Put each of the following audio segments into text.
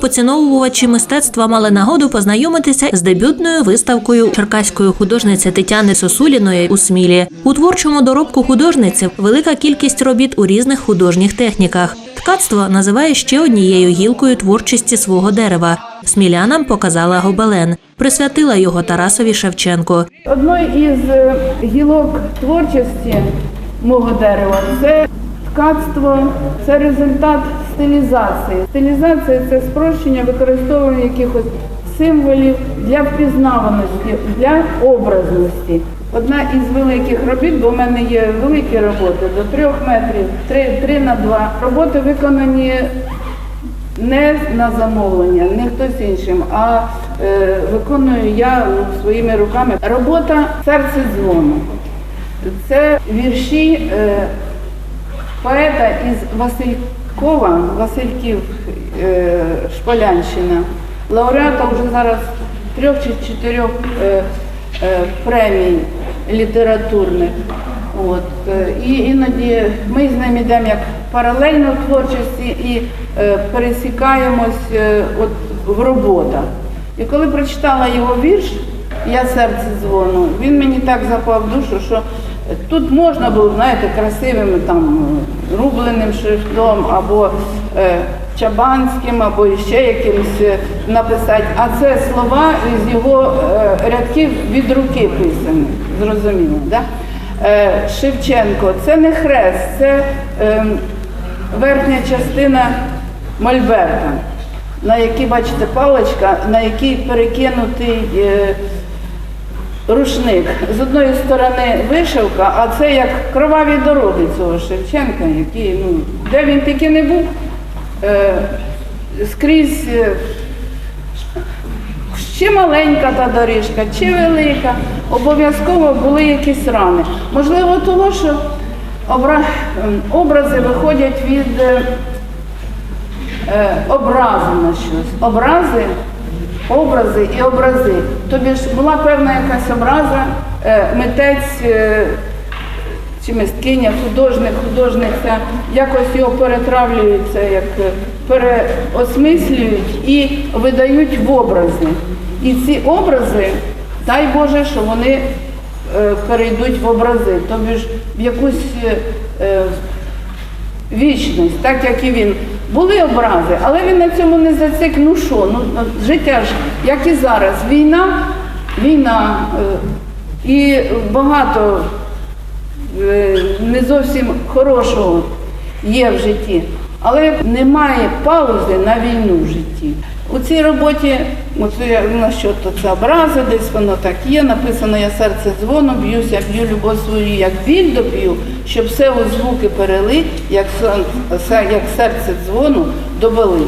поціновувачі мистецтва мали нагоду познайомитися з дебютною виставкою черкаської художниці Тетяни Сосуліної у Смілі. У творчому доробку художниці велика кількість робіт у різних художніх техніках. Ткацтво називає ще однією гілкою творчості свого дерева. Смілянам показала гобелен, присвятила його Тарасові Шевченко. Одною із е, гілок творчості мого дерева це ткацтво, це результат стилізації. Стилізація це спрощення використовування якихось символів для впізнаваності, для образності. Одна із великих робіт, бо в мене є великі роботи до трьох метрів, три, три на два. Роботи виконані не на замовлення, не хтось іншим, а е, виконую я ну, своїми руками. Робота серце дзвону. Це вірші е, поета із Василькова, Васильків е, Шполянщина, лауреата вже зараз трьох чи чотирьох е, е, премій літературних. От. І іноді ми з ним йдемо як паралельно в творчості і пересікаємось от, в роботах. І коли прочитала його вірш Я серце дзвону, він мені так запав в душу, що тут можна було, знаєте, красивим там рубленим шрифтом або е, чабанським, або ще якимось е, написати. А це слова з його е, рядків від руки писані, зрозуміло. Да? Е, Шевченко, це не хрест, це е, верхня частина мольберта, на якій, бачите, паличка, на якій перекинутий е, рушник. З одної сторони вишивка, а це як кроваві дороги цього Шевченка, який, ну, де він тільки не був, е, скрізь. е, чи маленька та доріжка, чи велика, обов'язково були якісь рани. Можливо, того, що обра- образи виходять від е, е, образу на щось. Образи, образи і образи. Тобі ж була певна якась образа, е, митець. е, чи мисткиня, художник, художниця, якось його перетравлюються, як е, переосмислюють і видають в образи. І ці образи, дай Боже, що вони перейдуть в образи, тобі ж в якусь вічність, так як і він. Були образи, але він на цьому не зацик. Ну що, ну ну, життя ж, як і зараз, війна, війна е, і багато е, не зовсім хорошого є в житті, але немає паузи на війну в житті. У цій роботі, оце на що то це образи, десь воно так є, написано Я серце дзвону, б'юся, б'ю любов свою, як біль доп'ю, щоб все у звуки перели, як, як серце дзвону добили.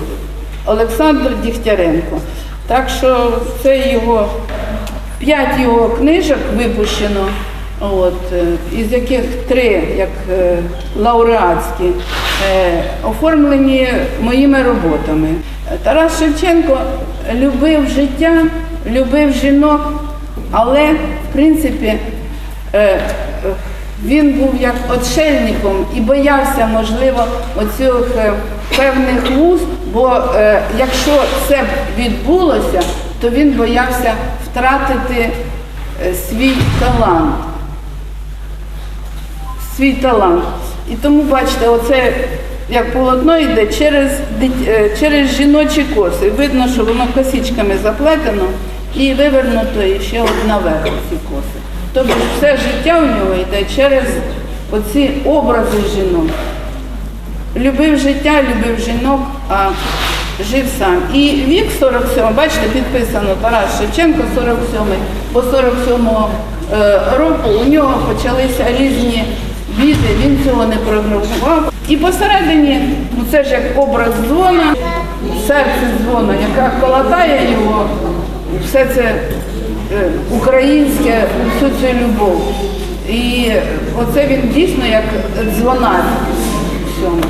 Олександр Дігтяренко. Так що це його П'ять його книжок випущено, от, е, із яких три, як е, лауреатські, е, оформлені моїми роботами. Тарас Шевченко любив життя, любив жінок, але в принципі е, він був як отшельником і боявся, можливо, оцих е, певних вуз, бо е, якщо це відбулося, то він боявся втратити свій талант. Свій талант. І тому, бачите, оце як полотно йде через, е, через жіночі коси. Видно, що воно косичками заплетено і вивернуто і ще от наверх ці коси. Тобто все життя у нього йде через оці образи жінок. Любив життя, любив жінок, а жив сам. І вік 47, бачите, підписано Тарас Шевченко 47, бо 47-го е, року у нього почалися різні біди, він цього не програмував. І посередині, ну це ж як образ дзвона, серце дзвона, яка колотає його, все це е, українське, всю цю любов. І оце він дійсно як дзвонар в цьому.